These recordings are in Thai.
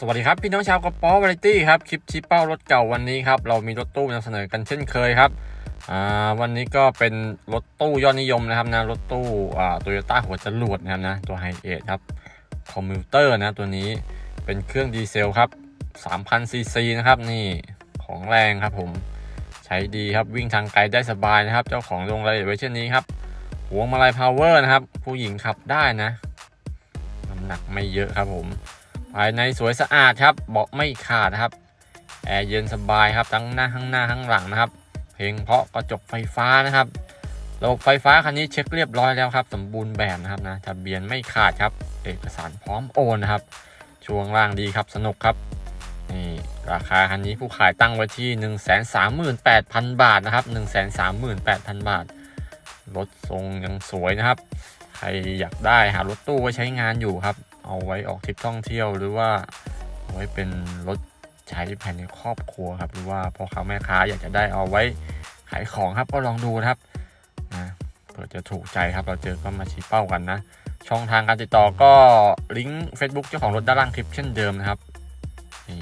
สวัสดีครับ พี่น้องชาวกระป๋อวาไรตี้ครับ คลิปชี้เป้ารถเก่าวันนี้ครับ เรามีรถตู้นำเสนอกันเช่นเคยครับวันนี้ก็เป็นรถตู้ยอดนิยมนะครับนะรถตู้โตโยต้าหัวจรวดนะครับนะตัวไฮเอทครับคอมมิวเตอร์นะตัวนี้เป็นเครื่องดีเซลครับ3,000ซีซีนะครับนี่ของแรงครับผมใช้ดีครับวิ่งทางไกลได้สบายนะครับ เจ้าของลงรายละเอียดไว้เช่นนี้ครับหัวมาลัยพาวเวอร์นะครับผู้หญิงขับได้นะน้ำหนักไม่เยอะครับผม ภายในสวยสะอาดครับเบาะไม่ขาดนะครับแอร์เย็นสบายครับทั้งหน้าข้างหน้าข้างหลังนะครับ เพลงเพราะกระจกไฟฟ้านะครับระบบไฟฟ้าคันนี้เช็คเรียบร้อยแล้วครับ สมบูรณ์แบบนะครับนะทะเบียนไม่ขาดครับ เอกสารพร้อมโอนนะครับ ช่วงล่างดีครับสนุกครับนี่ราคาคันนี้ผู้ขายตั้งไว้ที่ 1 3 8 0 0 0 บาทนะครับ 1 3 8 0 0 0 บาท รถทรงยังสวยนะครับ ใครอยากได้หารถตู้ไว้ใช้งานอยู่ครับ เอาไว้ออกทริปท่องเที่ยว หรือว่าเอาไว้เป็นรถใช้ภายในครอบครัวครับ หรือว่าพ่อค้าแม่ค้าอยากจะได้เอาไว้ขายของครับก็ลองดูครับนะเผื่อจะถูกใจครับเราเจอก็มาชี้เป้ากันนะ ช่องทางการติดต่อก็ลิงก์ Facebook เจ้าของรถด้านล่างคลิปเช่นเดิมนะครับนี่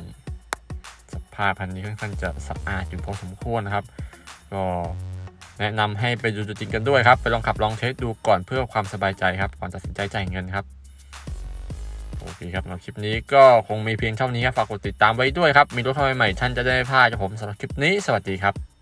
สภาพพันนี้ค่อนข้างจะสะอาดอยู่พอสมควรนะครับ ก็แนะนำให้ไปดูตัวจริงกันด้วยครับ ไปลองขับลองเทสดูก่อนเพื่อความสบายใจครับ ก่อนตัดสินใจจ่ายเงินครับ โอเคครับสำหรับคลิปนี้ก็คงมีเพียงเท่านี้ครับ ฝากกดติดตามไว้ด้วยครับ มีรถเข้าใหม่ๆท่านจะได้ไม่พลาดจากผมสำหรับคลิปนี้ สวัสดีครับ